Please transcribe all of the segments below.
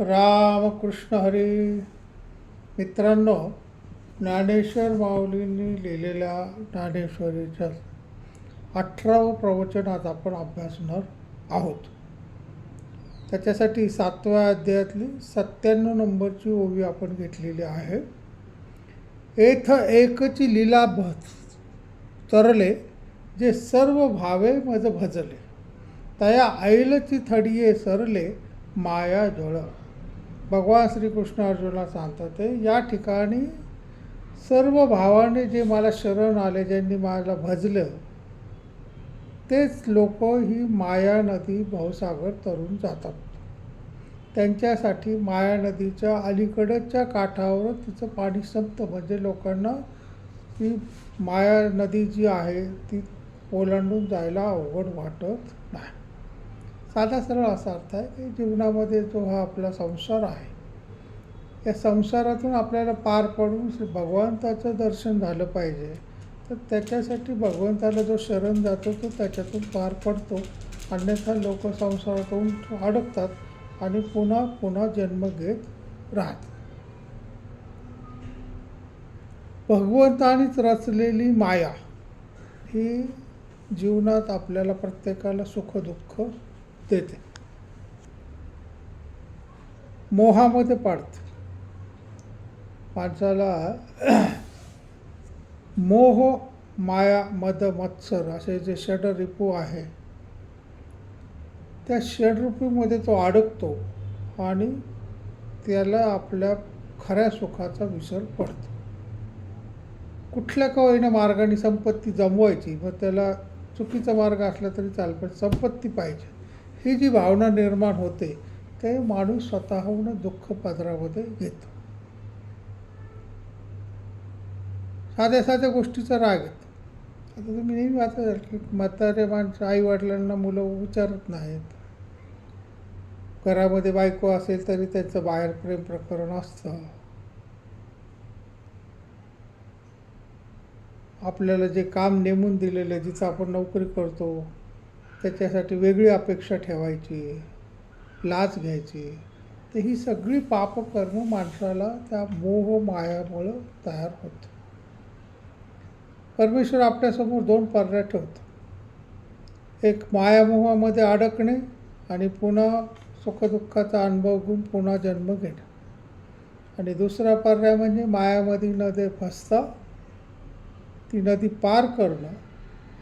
रामकृष्ण हरी. मित्रांनो ज्ञानेश्वर माऊलींनी लिहिलेल्या ज्ञानेश्वरीच्या अठरावं प्रवचन आज आपण अभ्यासणार आहोत. त्याच्यासाठी सातव्या अध्यायातली सत्त्याण्णव नंबरची ओवी आपण घेतलेली आहे. एथ एकची लीला भज तरले जे सर्व भावे मज भजले. तया ऐलची थडिये सरले माया जळ. भगवान श्रीकृष्ण अर्जुनाला सांगतात ते या ठिकाणी सर्व भावाने जे मला शरण आले ज्यांनी मला भजलं तेच लोक ही माया नदी भवसागर तरून जातात. त्यांच्यासाठी माया नदीच्या अलीकडच्या काठावर तिचं पाणी संपतं. म्हणजे लोकांना ती माया नदी जी आहे ती ओलांडून जायला अवघड वाटत नाही. साधा सरळ असा अर्थ आहे की जीवनामध्ये जो हा आपला संसार आहे या संसारातून आपल्याला पार पडून श्री भगवंताचं दर्शन झालं पाहिजे. तर त्याच्यासाठी भगवंताला जो शरण जातो तो त्याच्यातून पार पडतो. अन्यथा लोक संसारातून अडकतात आणि पुन्हा पुन्हा जन्म घेत राहतात. भगवंतानीच रचलेली माया ही जीवनात आपल्याला प्रत्येकाला सुखदुःख देते. मोहामध्ये पाडते. माणसाला मोह माया मद मत्सर असे जे षडरिपू आहे त्या षडरिपूमध्ये तो अडकतो आणि त्याला आपल्या खऱ्या सुखाचा विसर पडतो. कुठल्या का होईना मार्गाने संपत्ती जमवायची मग त्याला चुकीचा मार्ग असला तरी चालेल पण संपत्ती पाहिजे. ही जी भावना निर्माण होते ते माणूस स्वतःहून दुःख पदरामध्ये घेतो. साध्या साध्या गोष्टीचा राग येतो. आता तुम्ही नेहमी वाचत की म्हातारे माणसं आई वडिलांना मुलं विचारत नाहीत. घरामध्ये बायको असेल तरी त्यांचं बाहेर प्रेम प्रकरण असतं. आपल्याला जे काम नेमून दिलेलं जिथं आपण नोकरी करतो त्याच्यासाठी वेगळी अपेक्षा ठेवायची लाच घ्यायची. तर ही सगळी पापकर्म माणसाला त्या मोह मायामुळं तयार होतं. परमेश्वर आपल्यासमोर दोन पर्याय ठेवतो. एक मायामोहामध्ये अडकणे आणि पुन्हा सुखदुःखाचा अनुभव घेऊन पुन्हा जन्म घेणे. आणि दुसरा पर्याय म्हणजे मायामध्ये नदी फसता ती नदी पार करणं.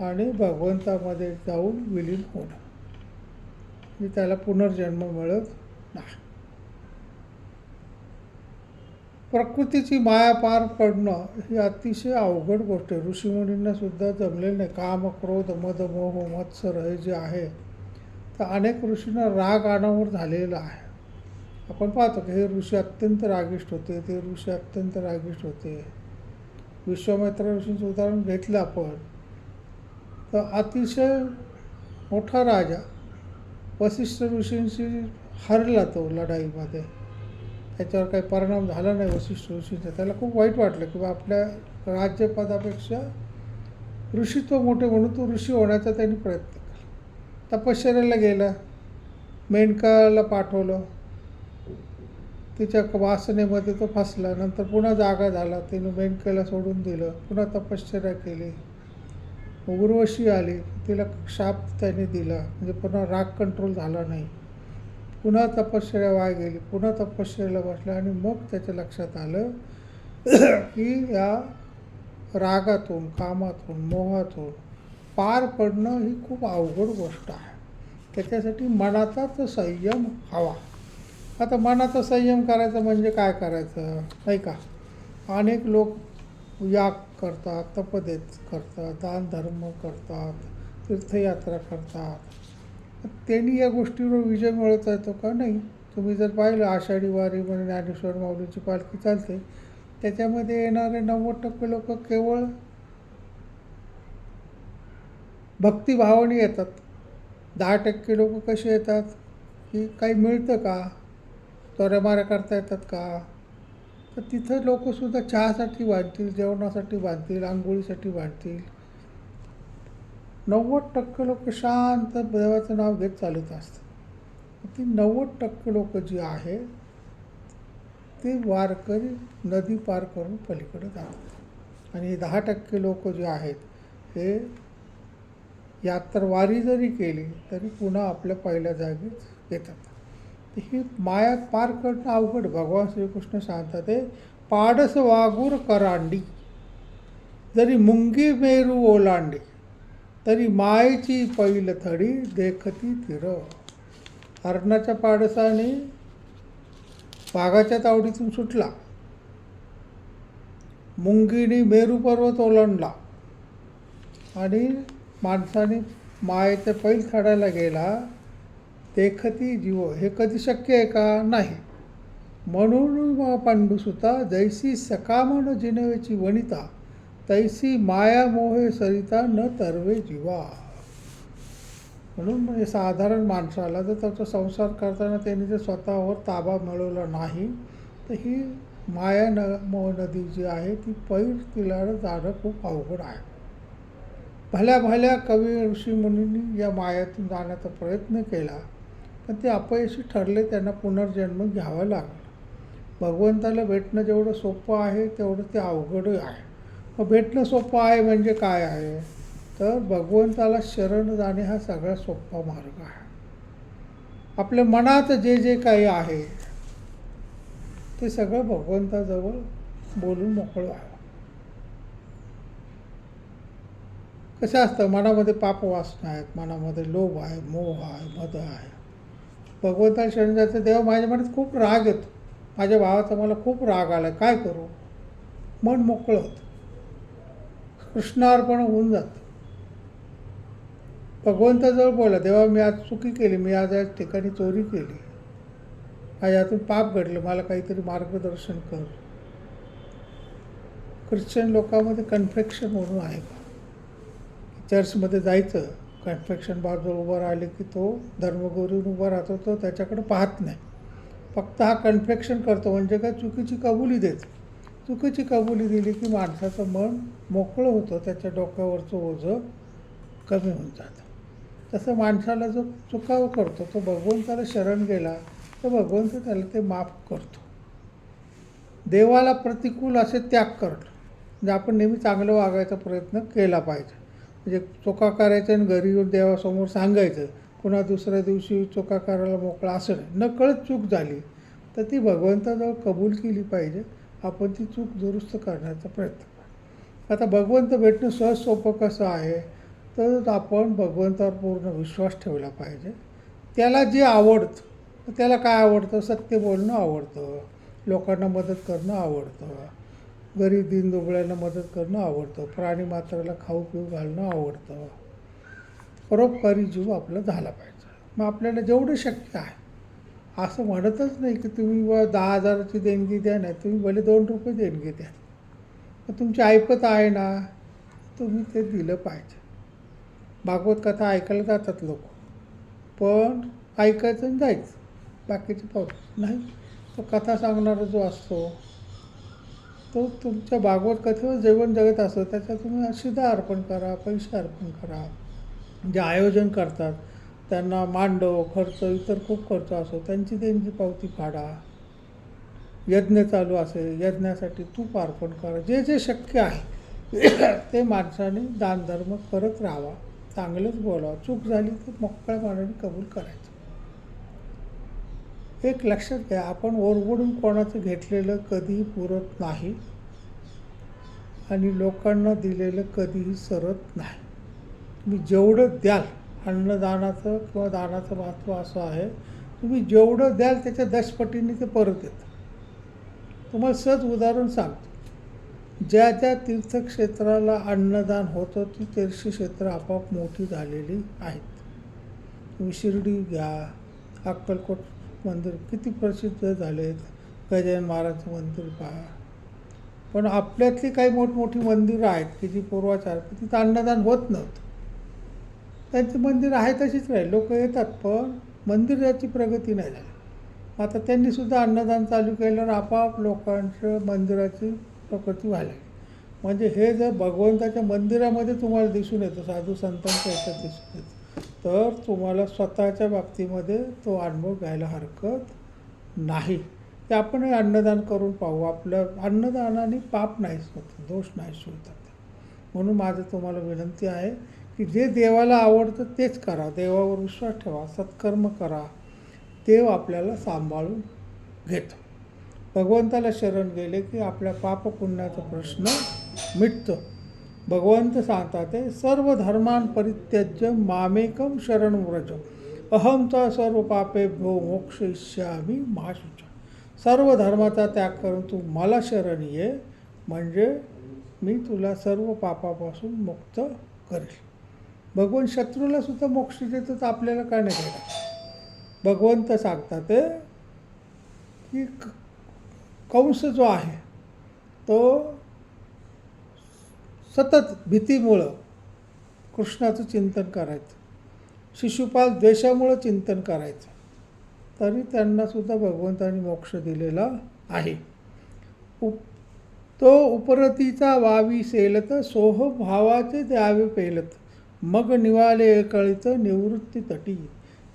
आणि भगवंतामध्ये जाऊन विलीन होणं. म्हणजे त्याला पुनर्जन्म मिळत नाही. प्रकृतीची माया पार पडणं ही अतिशय अवघड गोष्ट आहे. ऋषीमुनींना सुद्धा जमलेलं नाही. काम क्रोध मद मोह मत्सर हे जे आहे तर अनेक ऋषींना राग अनावर झालेला आहे. आपण पाहतो की हे ऋषी अत्यंत रागिष्ट होते ते ऋषी अत्यंत रागिष्ट होते. विश्वामित्र ऋषींचं उदाहरण घेतलं आपण. तर अतिशय मोठा राजा वसिष्ठ ऋषींशी हरला तो लढाईमध्ये. त्याच्यावर काही परिणाम झाला नाही वसिष्ठ ऋषींचा. त्याला खूप वाईट वाटलं की आपल्या राज्यपदापेक्षा ऋषीत्व मोठे म्हणून तो ऋषी होण्याचा त्यांनी प्रयत्न केला. तपश्चर्याला गेला. मेंढकाला पाठवलं. तिच्या वासनेमध्ये तो फसला. नंतर पुन्हा जागा झाला. तिनं मेंढक्याला सोडून दिलं. पुन्हा तपश्चर्या केली. उर्वशी आली तिला शाप त्याने दिला. म्हणजे पुन्हा राग कंट्रोल झाला नाही. पुन्हा तपश्चर्या वाय गेली. पुन्हा तपश्चर्याला बसला आणि मग त्याच्या लक्षात आलं की या रागातून कामातून मोहातून पार पडणं ही खूप अवघड गोष्ट आहे. त्याच्यासाठी मनाचाच संयम हवा. आता मनाचा संयम करायचा म्हणजे काय करायचं? नाही का? अनेक लोक याग करतात तपदेत करतात दानधर्म करतात तीर्थयात्रा करतात. त्यांनी या गोष्टीवर विजय मिळवता येतो का? नाही. तुम्ही जर पाहिलं आषाढी वारी म्हणजे ज्ञानेश्वर माऊलीची पालखी चालते त्याच्यामध्ये येणारे नव्वद टक्के लोक केवळ भक्तिभावाने येतात. दहा टक्के लोक कसे येतात? की काही मिळतं का? चोऱ्यामाऱ्या करता येतात का? तर तिथं लोकसुद्धा चहासाठी बांधतील जेवणासाठी बांधतील आंघोळीसाठी वाढतील. नव्वद टक्के लोक शांत देवाचं नाव घेत चालत असतात. ती नव्वद टक्के लोक जी आहे ते वारकरी नदी पार करून पलीकडे जातात. आणि दहा टक्के लोक जे आहेत हे यात्रा वारी जरी केली तरी पुन्हा आपल्या पहिल्या जागीच येतात. ही माया पार करणं अवघड. भगवान श्रीकृष्ण सांगतात ते पाडस वागूर करांडी. जरी मुंगी मेरू ओलांडी तरी मायेची पैल थडी देखती तिर. हरणाच्या पाडसाने वाघाच्या तावडीतून सुटला. मुंगीने मेरू पर्वत ओलांडला. आणि माणसाने मायेच्या पैल थडायला गेला. देखती जीव हे कधी शक्य आहे का? नाही. म्हणून पांडुसुता जैसी सकामन जिनवेची वनिता तैसी माया मोहे सरिता न तरवे जीवा. म्हणून म्हणजे साधारण माणसाला जर त्याचा संसार करताना त्यांनी जर स्वतःवर ताबा मिळवला नाही तर ही माया न मोह नदी जी आहे ती पैर तिला जाणं खूप अवघड आहे. भल्या भल्या कवी ऋषीमुनींनी या मायातून जाण्याचा प्रयत्न केला. पण ते अपयशी ठरले त्यांना पुनर्जन्म घ्यावा लागला. भगवंताला भेटणं जेवढं सोपं आहे तेवढं ते अवघडही आहे. मग भेटणं सोपं आहे म्हणजे काय आहे? तर भगवंताला शरण जाणे हा सगळ्यात सोपा मार्ग आहे. आपल्या मनात जे जे काही आहे ते सगळं भगवंताजवळ बोलून मोकळं व्हावं. कसं असतं? मनामध्ये पापवासना आहेत मनामध्ये लोभ आहे मोह आहे मद आहे. भगवंता शरण जायचं तेव्हा माझ्या मनात खूप राग येतो. माझ्या भावाचा मला खूप राग आला काय करू? मन मोकळं होतं. कृष्णार्पण होऊन जातं. भगवंताजवळ बोला तेव्हा मी आज चुकी केली मी आज या ठिकाणी चोरी केली. माझ्या हातून पाप घडलं मला काहीतरी मार्गदर्शन कर. ख्रिश्चन लोकांमध्ये कन्फेक्शन म्हणून आहे. का चर्चमध्ये जायचं कन्फेक्शन बाजूला उभं राहिले की तो धर्मगुरून उभा राहतो तो त्याच्याकडे पाहत नाही. फक्त हा कन्फेक्शन करतो म्हणजे काय? चुकीची कबुली देतो. चुकीची कबुली दिली की माणसाचं मन मोकळं होतं त्याच्या डोक्यावरचं ओझं कमी होऊन जातं. तसं माणसाला जो चुकाव करतो तो भगवंताला शरण गेला तर भगवंत त्याला ते माफ करतो. देवाला प्रतिकूल असे त्याग करणं म्हणजे आपण नेहमी चांगलं वागायचा प्रयत्न केला पाहिजे. म्हणजे चुका करायचं आणि घरी येऊन देवासमोर सांगायचं पुन्हा दुसऱ्या दिवशी चुका करायला मोकळा असं नाही नकळत चूक झाली तर ती भगवंताजवळ कबूल केली पाहिजे. आपण ती चूक दुरुस्त करण्याचा प्रयत्न आता भगवंत भेटणं सहज सोपं कसं आहे? तर आपण भगवंतावर पूर्ण विश्वास ठेवला पाहिजे. त्याला जे आवडतं त्याला काय आवडतं? सत्य बोलणं आवडतं. लोकांना मदत करणं आवडतं. गरीब दिनदुबळ्यांना मदत करणं आवडतं. प्राणी मात्राला खाऊ पिऊ घालणं आवडतं. परोपकारी जीव आपला झाला पाहिजे. मग आपल्याला जेवढं शक्य आहे. असं म्हणतच नाही की तुम्ही व दहा हजाराची देणगी द्या नाही तुम्ही भले दोन रुपये देणगी द्या. मग तुमची ऐपत आहे ना तुम्ही ते दिलं पाहिजे. भागवत कथा ऐकायला जातात लोक. पण ऐकायचं आणि जायचं. बाकीचे पाहू. नाही तो कथा सांगणारा जो असतो तो तुमच्या भागवत कथेवर जेवण जगत असतो त्याच्यात तुम्ही शिधा अर्पण करा पैसे अर्पण करा. जे आयोजन करतात त्यांना मांडव खर्च इतर खूप खर्च असो त्यांची त्यांची पावती काढा. यज्ञ चालू असेल यज्ञासाठी तूप अर्पण करा. जे जे शक्य आहे ते माणसाने दानधर्म करत राहावा. चांगलंच बोलावं. चूक झाली तर मोकळ्या मनाने कबूल करायचं. एक लक्षात घ्या आपण ओरबडून कोणाचं घेतलेलं कधीही पुरत नाही आणि लोकांना दिलेलं कधीही सरत नाही. तुम्ही जेवढं द्याल अन्नदानाचं किंवा दानाचं महत्त्व असं आहे तुम्ही जेवढं द्याल त्याच्या दशपटीने ते परत येतं. तुम्हाला सहज उदाहरण सांगतो. ज्या ज्या तीर्थक्षेत्राला अन्नदान होतं ती तीर्थक्षेत्र आपोआप मोठी झालेली आहेत. तुम्ही शिर्डी घ्या अक्कलकोट मंदिर किती प्रसिद्ध झालेत? गजानन महाराजचं मंदिर पहा. पण आपल्यातली काही मोठमोठी मंदिरं आहेत की जी पूर्वाचार तिथं अन्नदान होत नव्हतं. त्यांची मंदिरं आहे तशीच राहील. लोक येतात पण मंदिराची प्रगती नाही झाली. आता त्यांनीसुद्धा अन्नदान चालू केल्यावर आपाप लोकांचं मंदिराची प्रगती व्हायला म्हणजे हे जर भगवंताच्या मंदिरामध्ये तुम्हाला दिसून येतं साधू संतांच्या याच्यात दिसून येतं तर तुम्हाला स्वतःच्या बाबतीमध्ये तो अनुभव घ्यायला हरकत नाही. ते आपण हे अन्नदान करून पाहू. आपल्या अन्नदानाने पाप नाहीच होतं दोष नाहीच होतात. म्हणून माझं तुम्हाला विनंती आहे की जे देवाला आवडतं तेच करा. देवावर विश्वास ठेवा सत्कर्म करा. देव आपल्याला सांभाळून घेतो. भगवंताला शरण गेले की आपल्या पापपुण्याचा प्रश्न मिटतो. भगवंत सांगतात ते सर्व धर्मान परित्यज्य मामेकम शरण व्रज। अहम तर सर्व पापे भो मोक्ष इष्यामी सर्व धर्माचा त्याग करून तू मला शरण ये म्हणजे मी तुला सर्व पापापासून मुक्त करेल. भगवान शत्रूला सुद्धा मोक्ष देतो तर आपल्याला काय नाही देणार. भगवंत सांगतात ते की क- कंस जो आहे तो सतत भीतीमुळं कृष्णाचं चिंतन करायचं. शिशुपाल द्वेषामुळं चिंतन करायचं. तरी त्यांनासुद्धा भगवंतानी मोक्ष दिलेला आहे. उप तो उपरतीचा वावी सेलत सोह भावाचे द्यावे पेलत. मग निवाले कळीत निवृत्ती तटी.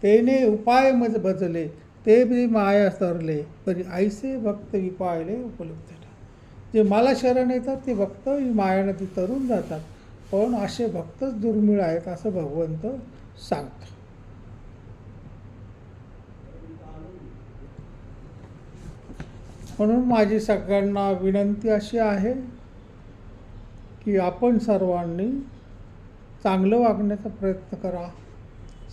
तेने उपाय मज बजले ते बी माया सरले. तरी ऐसे भक्त विपायले उपलब्ध जे मला शरण येतात ते भक्त ही माया नदी तरून जातात. पण असे भक्तच दुर्मिळ आहेत असं भगवंत सांगतो. म्हणून माझी सगळ्यांना विनंती अशी आहे की आपण सर्वांनी चांगलं वागण्याचा प्रयत्न करा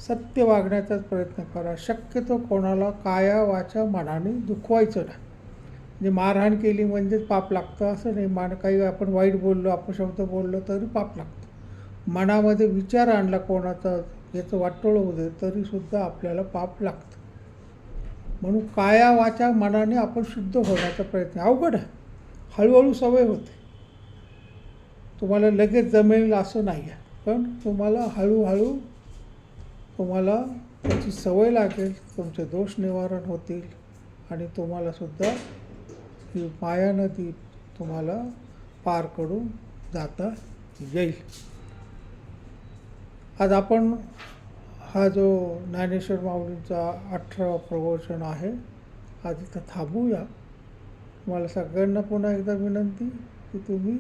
सत्य वागण्याचाच प्रयत्न करा. शक्यतो कोणाला काया वाचा मनाने दुखवायचं नाही. म्हणजे मारहाण केली म्हणजेच पाप लागतं असं नाही. मान काही आपण वाईट बोललो अपशब्द बोललो तरी पाप लागतं. मनामध्ये विचार आणला कोणाचा याचं वाटोळं होऊ दे तरीसुद्धा आपल्याला पाप लागतं. म्हणून काया वाचा मनाने आपण शुद्ध होण्याचा प्रयत्न. अवघड आहे. हळूहळू सवय होते. तुम्हाला लगेच जमेल असं नाही आहे. पण तुम्हाला हळूहळू तुम्हाला त्याची सवय लागेल तुमचे दोष निवारण होतील आणि तुम्हालासुद्धा ती माया नदी तुम्हाला पार करून जाता येईल. आज आपण हा जो ज्ञानेश्वर माऊलींचा अठरावा प्रवचन आहे आज इथं थांबूया. मला सगळ्यांना पुन्हा एकदा विनंती की तुम्ही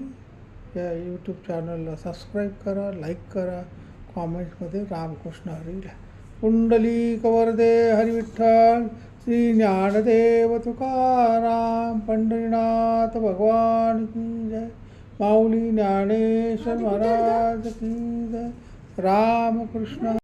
या यूट्यूब चॅनलला सबस्क्राईब करा लाईक करा कॉमेंट्समध्ये रामकृष्ण हरी लिहा. कुंडली कवरदे हरिविठ्ठल श्री ज्ञानदेव तुकाराम पंढरीनाथ भगवान की जय। माऊली ज्ञानेश्वर महाराज की जय। रामकृष्ण